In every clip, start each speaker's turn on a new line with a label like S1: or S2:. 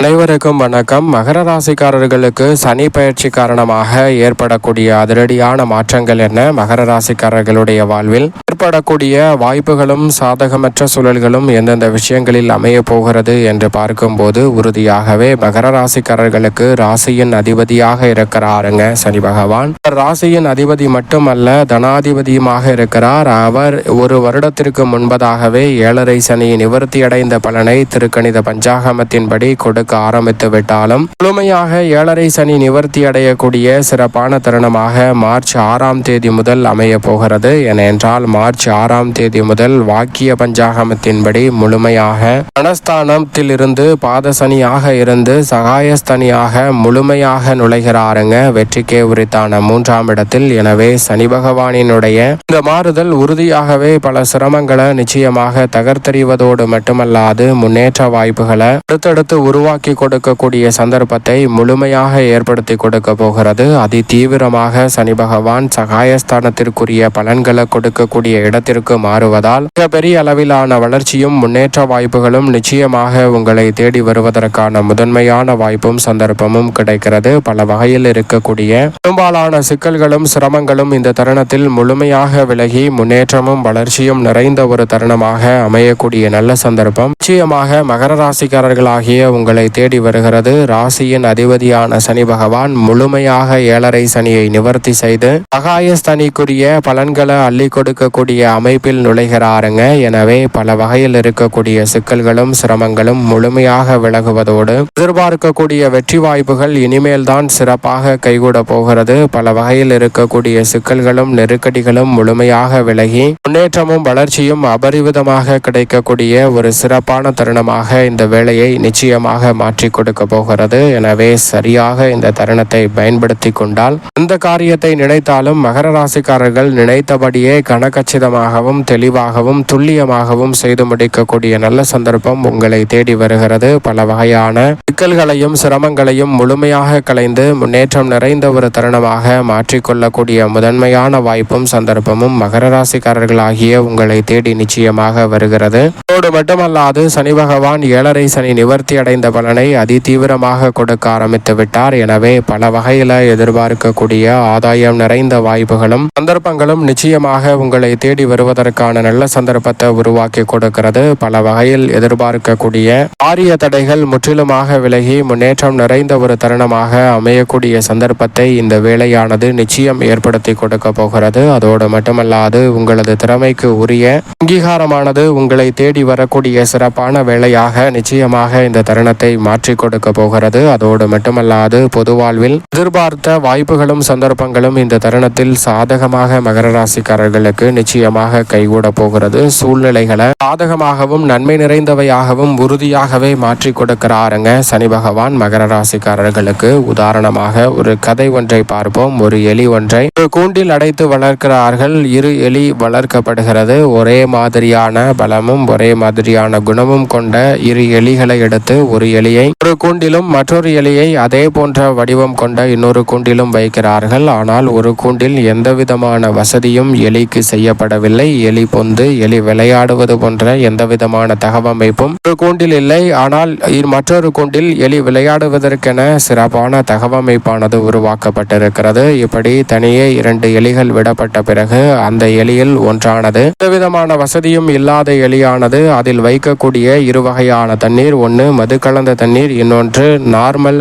S1: அனைவருக்கும் வணக்கம். மகர ராசிக்காரர்களுக்கு சனி பயிற்சி காரணமாக ஏற்படக்கூடிய அதிரடியான மாற்றங்கள் என்ன? மகர ராசிக்காரர்களுடைய வாழ்வில் ஏற்படக்கூடிய வாய்ப்புகளும் சாதகமற்ற சூழல்களும் எந்தெந்த விஷயங்களில் அமைய போகிறது என்று பார்க்கும்போது உறுதியாகவே மகர ராசிக்காரர்களுக்கு ராசியின் அதிபதியாக இருக்கிறாருங்க சனி பகவான். ராசியின் அதிபதி மட்டுமல்ல தனாதிபதியுமாக இருக்கிறார். அவர் ஒரு வருடத்திற்கு முன்பதாகவே ஏழரை சனி நிவர்த்தி அடைந்த பலனை திருக்கணித பஞ்சாகமத்தின்படி கொடுக்க ஆரம்பித்து விட்டாலும் முழுமையாக ஏழரை சனி நிவர்த்தி அடையக்கூடிய சிறப்பான தருணமாக மார்ச் ஆறாம் தேதி முதல் அமைய போகிறது. ஏனென்றால் மார்ச் ஆறாம் தேதி முதல் வாக்கிய பஞ்சாகமத்தின்படி முழுமையாக மனஸ்தானத்தில் இருந்து பாதசனியாக இருந்து சகாயஸ்தனியாக முழுமையாக நுழைகிறாருங்க. வெற்றிக்கே உரித்தான மூன்றாம் இடத்தில். எனவே சனி பகவானினுடைய இந்த மாறுதல் உறுதியாகவே பல சிரமங்களை நிச்சயமாக தகர்த்தறிவதோடு மட்டுமல்லாது முன்னேற்ற வாய்ப்புகளை அடுத்தடுத்து உருவாக்கி கொடுக்கக்கூடிய சந்தர்ப்பத்தை முழுமையாக ஏற்படுத்தி கொடுக்க போகிறது. அதி தீவிரமாக சனி பகவான் சகாயஸ்தானத்திற்குரிய பலன்களை கொடுக்கக்கூடிய இடத்திற்கு மாறுவதால் மிகப்பெரிய அளவிலான வளர்ச்சியும் முன்னேற்ற வாய்ப்புகளும் நிச்சயமாக உங்களை தேடி வருவதற்கான முதன்மையான வாய்ப்பும் சந்தர்ப்பமும் கிடைக்கிறது. பல வகையில் இருக்கக்கூடிய பெரும்பாலான சிக்கல்களும் சிரமங்களும் இந்த தருணத்தில் முழுமையாக விலகி முன்னேற்றமும் வளர்ச்சியும் நிறைந்த ஒரு தருணமாக அமையக்கூடிய நல்ல சந்தர்ப்பம். நிச்சயமாக மகர ராசிக்காரர்களாகிய உங்களை தேடி வருகிறது. ராசியின் அதிபதியான சனி பகவான் முழுமையாக ஏழரை சனியை நிவர்த்தி செய்து சகாயஸ்தனிக்குரிய பலன்களை அள்ளி கொடுக்கக்கூடிய அமைப்பில் நுழைகிறாருங்க. எனவே பல வகையில் இருக்கக்கூடிய சிக்கல்களும் சிரமங்களும் முழுமையாக விலகுவதோடு எதிர்பார்க்கக்கூடிய வெற்றி வாய்ப்புகள் இனிமேல் தான் சிறப்பாக கைகூட போகிறது. பல வகையில் இருக்கக்கூடிய சிக்கல்களும் நெருக்கடிகளும் முழுமையாக விலகி முன்னேற்றமும் வளர்ச்சியும் அபரிவிதமாக கிடைக்கக்கூடிய ஒரு சிறப்பான தருணமாக இந்த வேலையை நிச்சயமாக மாற்றி கொடுக்க போகிறது எனவே சரியாக இந்த தருணத்தை பயன்படுத்தி கொண்டால் எந்த காரியத்தை நினைத்தாலும் மகர ராசிக்காரர்கள் நினைத்தபடியே கனகச்சிதமாகவும் தெளிவாகவும் துல்லியமாகவும் செய்து முடிக்கக்கூடிய நல்ல சந்தர்ப்பம் உங்களை தேடி வருகிறது. பல வகையான சிக்கல்களையும் சிரமங்களையும் முழுமையாக கலைந்து முன்னேற்றம் நிறைந்த ஒரு தருணமாக மாற்றிக்கொள்ளக்கூடிய முதன்மையான வாய்ப்பும் சந்தர்ப்பமும் மகர ராசிக்காரர்களாகிய உங்களை தேடி நிச்சயமாக வருகிறது. அதோடு மட்டுமல்லாது சனி பகவான் ஏழரை சனி நிவர்த்தி அடைந்த பலன் அதி தீவிரமாக கொடுக்க ஆரம்பித்து விட்டார். எனவே பல வகையில எதிர்பார்க்கக்கூடிய ஆதாயம் நிறைந்த வாய்ப்புகளும் சந்தர்ப்பங்களும் நிச்சயமாக உங்களை தேடி வருவதற்கான நல்ல சந்தர்ப்பத்தை உருவாக்கி கொடுக்கிறது. பல வகையில் எதிர்பார்க்கக்கூடிய ஆரிய தடைகள் முற்றிலுமாக விலகி முன்னேற்றம் நிறைந்த ஒரு தருணமாக அமையக்கூடிய சந்தர்ப்பத்தை இந்த வேலையானது நிச்சயம் ஏற்படுத்தி கொடுக்க போகிறது. அதோடு மட்டுமல்லாது உங்களது திறமைக்கு உரிய அங்கீகாரமானது உங்களை தேடி வரக்கூடிய சிறப்பான வேலையாக நிச்சயமாக இந்த தருணத்தை மாற்றி கொடுக்க போகிறது. அதோடு மட்டுமல்லாது பொது வாழ்வில் எதிர்பார்த்த வாய்ப்புகளும் சந்தர்ப்பங்களும் இந்த தருணத்தில் சாதகமாக மகர ராசிக்காரர்களுக்கு நிச்சயமாக கைகூட போகிறது. சூழ்நிலைகளை சாதகமாகவும் நன்மை நிறைந்தவையாகவும் உறுதியாகவே மாற்றி கொடுக்கிறாருங்க சனி பகவான். மகர ராசிக்காரர்களுக்கு உதாரணமாக ஒரு கதை ஒன்றை பார்ப்போம். ஒரு எலி ஒன்றை ஒரு கூண்டில் அடைத்து வளர்க்கிறார்கள். இரு எலி வளர்க்கப்படுகிறது. ஒரே மாதிரியான பலமும் ஒரே மாதிரியான குணமும் கொண்ட இரு எலிகளை எடுத்து ஒரு எலியை ஒரு கூண்டிலும் மற்றொரு எலியை அதே போன்ற வடிவம் கொண்ட இன்னொரு கூண்டிலும் வைக்கிறார்கள். ஆனால் ஒரு கூண்டில் எந்த விதமான வசதியும் எலிக்கு செய்யப்படவில்லை. எலி பொந்து எலி விளையாடுவது போன்ற எந்த விதமான தகவமைப்பும் ஒரு கூண்டில் இல்லை. ஆனால் மற்றொரு கூண்டில் எலி விளையாடுவதற்கென சிறப்பான தகவமைப்பானது உருவாக்கப்பட்டிருக்கிறது. இப்படி தனியே இரண்டு எலிகள் விடப்பட்ட பிறகு அந்த எலியில் ஒன்றானது. எந்த விதமான வசதியும் இல்லாத எலியானது அதில் வைக்கக்கூடிய இரு வகையான தண்ணீர். ஒன்று மது கலந்த தண்ணீர் இன்னொன்று நார்மல்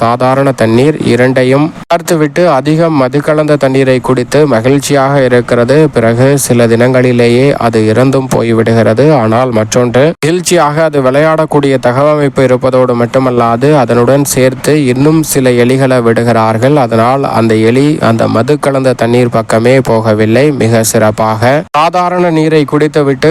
S1: சாதாரண தண்ணீர் இரண்டையும் பார்த்துவிட்டு அதிகம் மது கலந்த தண்ணீரை குடித்து மகிழ்ச்சியாக இருக்கிறது. பிறகு சில தினங்களிலேயே அது இறந்தும் போய்விடுகிறது. ஆனால் மற்றொன்று மகிழ்ச்சியாக அது விளையாடக்கூடிய தகவமைப்பு இருப்பதோடு மட்டுமல்லாது அதனுடன் சேர்த்து இன்னும் சில எலிகளை விடுகிறார்கள். அதனால் அந்த எலி அந்த மது கலந்த தண்ணீர் பக்கமே போகவில்லை. மிக சிறப்பாக சாதாரண நீரை குடித்துவிட்டு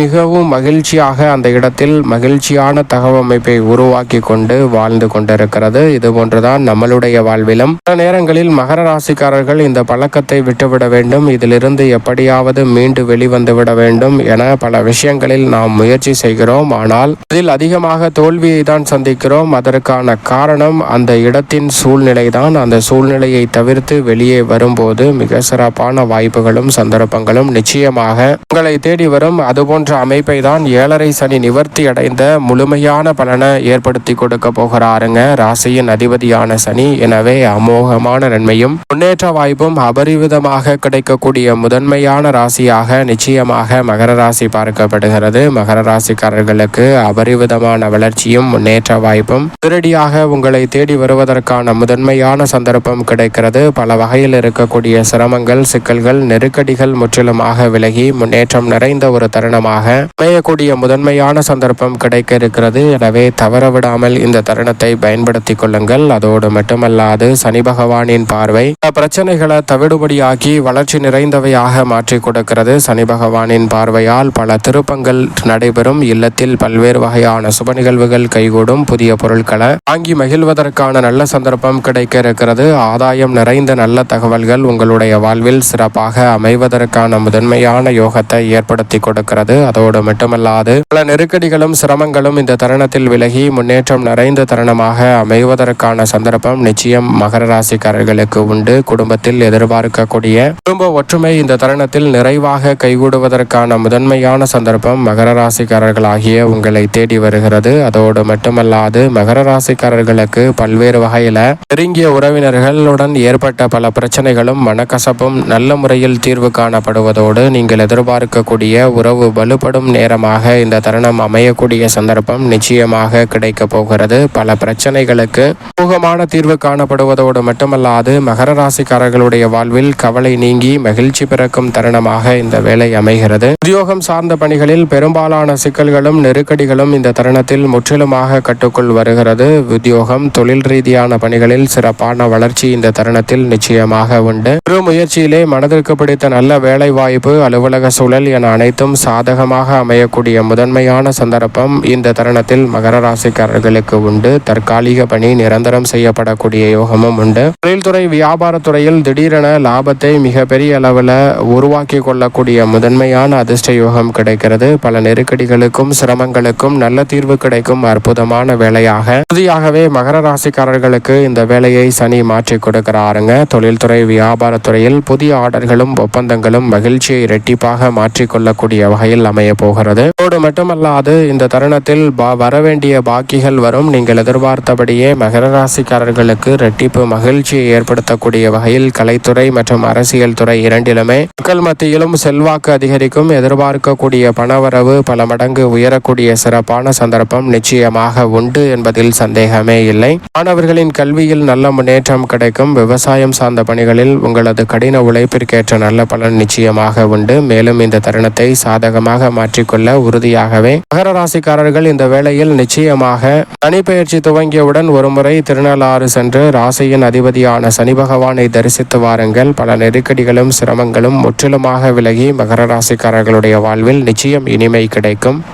S1: மிகவும் மகிழ்ச்சியாக அந்த இடத்தில் மகிழ்ச்சியான தகவமைப்பை உருவாக்கி கொண்டு வாழ்ந்து கொண்டிருக்கிறது. இது போன்றுதான் நம்மளுடைய வாழ்விலும். சில நேரங்களில் மகர ராசிக்காரர்கள் இந்த பழக்கத்தை விட்டுவிட வேண்டும். இதிலிருந்து எப்படியாவது மீண்டு வெளிவந்து விட வேண்டும் என பல விஷயங்களில் நாம் முயற்சி செய்கிறோம். ஆனால் இதில் அதிகமாக தோல்வியை தான் சந்திக்கிறோம். அதற்கான காரணம் அந்த இடத்தின் சூழ்நிலை தான் அந்த சூழ்நிலையை தவிர்த்து வெளியே வரும்போது மிக சிறப்பான வாய்ப்புகளும் சந்தர்ப்பங்களும் நிச்சயமாக உங்களை தேடி வரும். அதுபோன்ற அமைப்பை தான் ஏழரை சனி நிவர்த்தி அடைந்த முழுமையான பலனை ஏற்படுத்தி கொடுக்க போகிறாருங்க. ராசியின் அதிபதியான சனி எனவே அமோகமான நன்மையும் முன்னேற்ற வாய்ப்பும் அபரிவிதமாக கிடைக்கக்கூடிய முதன்மையான ராசியாக நிச்சயமாக மகர ராசி பார்க்கப்படுகிறது. மகர ராசிக்காரர்களுக்கு அபரிவிதமான வளர்ச்சியும் முன்னேற்ற வாய்ப்பும் நேரடியாக உங்களை தேடி வருவதற்கான முதன்மையான சந்தர்ப்பம் கிடைக்கிறது. பல வகையில் இருக்கக்கூடிய சிரமங்கள் சிக்கல்கள் நெருக்கடிகள் முற்றிலுமாக விலகி முன்னேற்றம் நிறைந்த ஒரு தருணமாக அமையக்கூடிய முதன்மையான சந்தர்ப்பம் கிடைக்க இருக்கிறது. எனவே தவறு தவறவிடாமல் இந்த தருணத்தை பயன்படுத்திக் கொள்ளுங்கள். அதோடு மட்டுமல்லாது சனி பகவானின் பார்வை பிரச்சனைகளை தவிடுபடியாக்கி வளர்ச்சி நிறைந்தவையாக மாற்றி கொடுக்கிறது. சனி பகவானின் பார்வையால் பல திருப்பங்கள் நடைபெறும். இல்லத்தில் பல்வேறு வகையான சுப நிகழ்வுகள் கைகூடும். புதிய பொருட்களை வாங்கி மகிழ்வதற்கான நல்ல சந்தர்ப்பம் கிடைக்க இருக்கிறது. ஆதாயம் நிறைந்த நல்ல தகவல்கள் உங்களுடைய வாழ்வில் சிறப்பாக அமைவதற்கான முதன்மையான யோகத்தை ஏற்படுத்தி கொடுக்கிறது. அதோடு மட்டுமல்லாது பல நெருக்கடிகளும் சிரமங்களும் இந்த தருணத்தில் விலகி முன்னேற்றம் நிறைந்த தருணமாக அமைவதற்கான சந்தர்ப்பம் நிச்சயம் மகர ராசிக்காரர்களுக்கு உண்டு. குடும்பத்தில் எதிர்பார்க்கக்கூடிய குடும்ப ஒற்றுமை இந்த தருணத்தில் நிறைவாக கைகூடுவதற்கான முதன்மையான சந்தர்ப்பம் மகர ராசிக்காரர்களாகிய உங்களை தேடி வருகிறது. அதோடு மட்டுமல்லாது மகர ராசிக்காரர்களுக்கு பல்வேறு வகையில நெருங்கிய உறவினர்களுடன் ஏற்பட்ட பல பிரச்சனைகளும் மனக்கசப்பும் நல்ல முறையில் தீர்வு காணப்படுவதோடு நீங்கள் எதிர்பார்க்கக்கூடிய உறவு வலுப்படும் நேரமாக இந்த தருணம் அமையக்கூடிய சந்தர்ப்பம் நிச்சயமாக கிடைக்க போகிறது. பல பிரச்சனைகளுக்கு சுமூகமான தீர்வு காணப்படுவதோடு மட்டுமல்லாது மகர ராசிக்காரர்களுடைய வாழ்வில் கவலை நீங்கி மகிழ்ச்சி பிறக்கும் தருணமாக இந்த வேலை அமைகிறது. உத்தியோகம் சார்ந்த பணிகளில் பெரும்பாலான சிக்கல்களும் நெருக்கடிகளும் இந்த தருணத்தில் முற்றிலுமாக கட்டுக்குள் வருகிறது. உத்தியோகம் தொழில் ரீதியான பணிகளில் சிறப்பான வளர்ச்சி இந்த தருணத்தில் நிச்சயமாக உண்டு. ஒரு முயற்சியிலே மனதிற்கு பிடித்த நல்ல வேலை வாய்ப்பு அலுவலக சூழல் என அனைத்தும் சாதகமாக அமையக்கூடிய முதன்மையான சந்தர்ப்பம் இந்த தருணத்தில் மகர ராசிக்காரர்களுக்கு உண்டு. தற்காலிக பணி நிரந்தரம் செய்யப்படக்கூடிய யோகமும் உண்டு. தொழில்துறை வியாபாரத்துறையில் திடீரென லாபத்தை மிக பெரிய அளவில் உருவாக்கி கொள்ளக்கூடிய முதன்மையான அதிர்ஷ்ட யோகம் கிடைக்கிறது. பல நெருக்கடிகளுக்கும் சிரமங்களுக்கும் நல்ல தீர்வு கிடைக்கும் அற்புதமான வேலையாக இறுதியாகவே மகர ராசிக்காரர்களுக்கு இந்த வேலையை சனி மாற்றி கொடுக்கிறாருங்க. தொழில்துறை வியாபாரத்துறையில் புதிய ஆர்டர்களும் ஒப்பந்தங்களும் மகிழ்ச்சியை இரட்டிப்பாக மாற்றிக்கொள்ளக்கூடிய வகையில் அமைய போகிறது. அதோடு மட்டுமல்லாது இந்த தருணத்தில் வரவேண்டிய பாக்கிகள் வரும். நீங்கள் எதிர்பார்த்தபடியே மகர ராசிக்காரர்களுக்கு ரெட்டிப்பு மகிழ்ச்சியை ஏற்படுத்தக்கூடிய வகையில் கலைத்துறை மற்றும் அரசியல் துறை இரண்டிலுமே மக்கள் மத்தியிலும் செல்வாக்கு அதிகரிக்கும். எதிர்பார்க்கக்கூடிய பணவரவு பல மடங்கு உயரக்கூடிய சிறப்பான சந்தர்ப்பம் நிச்சயமாக உண்டு என்பதில் சந்தேகமே இல்லை. மாணவர்களின் கல்வியில் நல்ல முன்னேற்றம் கிடைக்கும். விவசாயம் சார்ந்த பணிகளில் உங்களது கடின உழைப்பிற்கேற்ற நல்ல பலன் நிச்சயமாக உண்டு. மேலும் இந்த தருணத்தை சாதகமாக மாற்றிக்கொள்ள உறுதியாகவே மகர ராசிக்காரர்கள் இந்த வேளையில் முக்கியமாக சனிப்பெயர்ச்சி துவங்கியவுடன் ஒருமுறை திருநள்ளாறு சென்று ராசியின் அதிபதியான சனி பகவானை தரிசித்து வாருங்கள். பல நெருக்கடிகளும் சிரமங்களும் முற்றிலுமாக விலகி மகர ராசிக்காரர்களுடைய வாழ்வில் நிச்சயம் இனிமை கிடைக்கும்.